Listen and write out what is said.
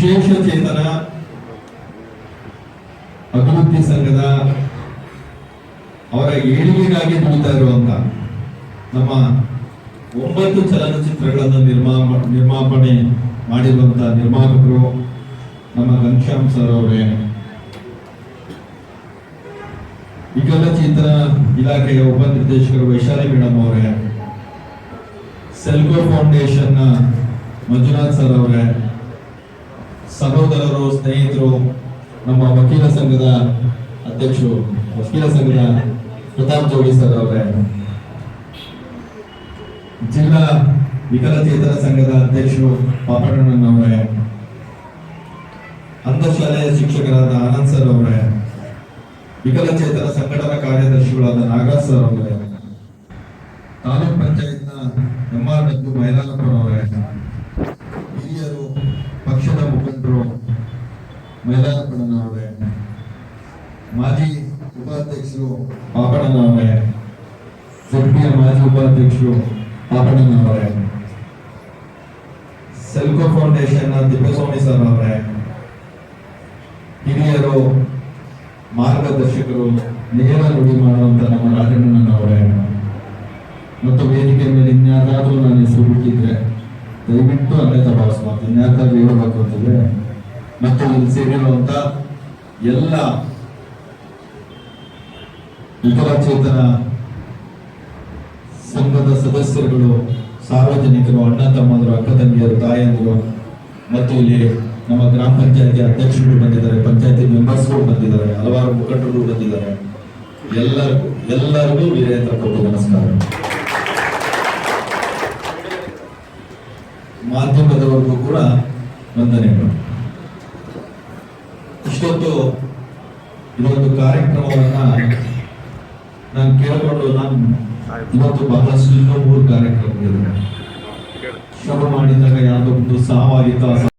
ವಿಶೇಷ ಚೇತನ ಅಭಿವೃದ್ಧಿ ಸಂಘದ ಅವರ ಏಳಿಗೆಗಾಗಿ ದುಡಿತಾ ಇರುವಂತ ನಮ್ಮ ಒಂಬತ್ತು ಚಲನಚಿತ್ರಗಳನ್ನು ನಿರ್ಮಾ ನಿರ್ಮಾಪಣೆ ಮಾಡಿರುವಂತ ನಿರ್ಮಾಪಕರು ನಮ್ಮ ಘನಶ್ಯಾಮ್ ಸರ್ ಅವರೇ. ವಿಕಲಚೇತನ ಇಲಾಖೆಯ ಉಪನಿರ್ದೇಶಕರು ವೈಶಾಲಿ ಮೇಡಮ್ ಅವರೇ. ಸೆಲ್ಕೋ ಫೌಂಡೇಶನ್ ಮಂಜುನಾಥ್ ಸರ್ ಅವರೇ. ಸಹೋದರರು, ಸ್ನೇಹಿತರು, ನಮ್ಮ ವಕೀಲ ಸಂಘದ ಅಧ್ಯಕ್ಷರು, ವಕೀಲ ಸಂಘದ ಪ್ರತಾಪ್ ಜೋಗಿ ಸರ್ ಅವರೇ. ಜಿಲ್ಲಾ ವಿಕಲಚೇತನ ಸಂಘದ ಅಧ್ಯಕ್ಷರು ಪಾಪಣ್ಣನ್ ಅವರೇ. ಅಂತರ್ಶಾಲೆಯ ಶಿಕ್ಷಕರಾದ ಆನಂದ್ ಸರ್ ಅವರೇ. ವಿಕಲಚೇತನ ಸಂಘಟನಾ ಕಾರ್ಯದರ್ಶಿಗಳಾದ ನಾಗರಾಜ್ ಸರ್ ಅವರೇ. ತಾಲೂಕ್ ಪಂಚಾಯತ್ನ ನ ಆರ್ ಡಬ್ಲ್ಯೂ ಮೈಲಾರಪ್ಪನವರೇ. ಹಿರಿಯರು ಪಕ್ಷದ ಮುಖಂಡರು ಮೈಲಾರಪ್ಪನವರೇ ಮಾಜಿ ಉಪಾಧ್ಯಕ್ಷರು ಪಾಪಣ್ಣನವರೇ ಜಡ್ಪಿಯ ಮಾಜಿ ಉಪಾಧ್ಯಕ್ಷರು ಪಾಪಣ್ಣನವರೇ ಸೆಲ್ಕೋ ಫೌಂಡೇಶನ್ ತಿಪ್ಪೇಸ್ವಾಮಿ ಸರ್ ಅವರೇ. ಹಿರಿಯರು, ಮಾರ್ಗದರ್ಶಕರು, ನೇರ ನುಡಿ ಮಾಡುವಂತ ನಮ್ಮ ರಾಜಣ್ಣನವರೇ ಮತ್ತು ವೇದಿಕೆ ಮೇಲೆ ಇನ್ಯಾರಾದರೂ ನಾನು ಹೆಸರು ಬಿಟ್ಟಿದ್ರೆ, ದಯವಿಟ್ಟು ಅನ್ಯತಾ ಭಾವಿಸ್ಬಾರ್ದು ಇನ್ಯಾವುದಾದ್ರು ಹೇಳ್ಬೇಕು ಅಂತಂದ್ರೆ ಮತ್ತು ಇಲ್ಲಿ ಸೇರಿರುವಂತ ಎಲ್ಲ ವಿಕಲಚೇತನ ಸಂಘದ ಸದಸ್ಯರುಗಳು, ಸಾರ್ವಜನಿಕರು, ಅಣ್ಣ ತಮ್ಮಂದರು, ಅಕ್ಕ ತಂಗಿಯರು ತಾಯಂದಿರು ಮತ್ತು ಇಲ್ಲಿ ನಮ್ಮ ಗ್ರಾಮ ಪಂಚಾಯತಿ ಅಧ್ಯಕ್ಷರು ಬಂದಿದ್ದಾರೆ, ಪಂಚಾಯತಿ ಮೆಂಬರ್ಸ್ಗಳು ಬಂದಿದ್ದಾರೆ, ಹಲವಾರು ಮುಖಂಡರು ಬಂದಿದ್ದಾರೆ. ಎಲ್ಲರಿಗೂ ಎಲ್ಲರಿಗೂ ವೀರೇಂದ್ರ ಕೊಟ್ಟು ನಮಸ್ಕಾರ. ಮಾಧ್ಯಮದವರೆಗೂ ಕೂಡ ವಂದನೆಗಳು. ಇಷ್ಟೊತ್ತು ಒಂದು ಕಾರ್ಯಕ್ರಮವನ್ನ ನಾನು ಕೇಳಿಕೊಂಡು ನಾನು ಇವತ್ತು ಬಹಳಷ್ಟು ಇನ್ನೂ ಮೂರು ಶುರು ಮಾಡಿದಾಗ ಯಾವುದೋ ಒಂದು